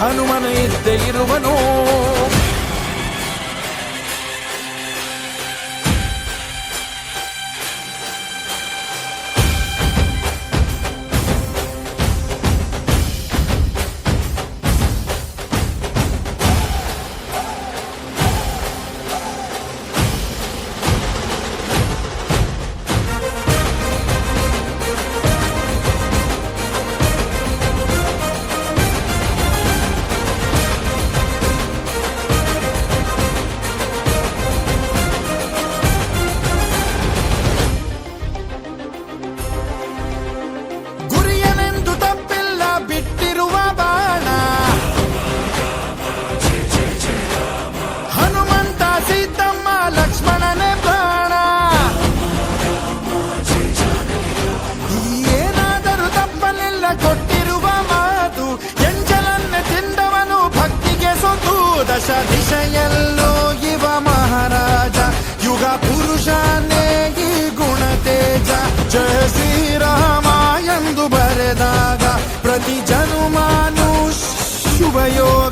ಹನುಮನು ಇದ್ದೇ ಇರುವನು దశ దిశయల్లో యువ మహారాజ యుగ పురుషానే ఈ గుణ తేజ జయ శ్రీరామాయందు బరదాగా ప్రతి జనుమాను శుభయోగ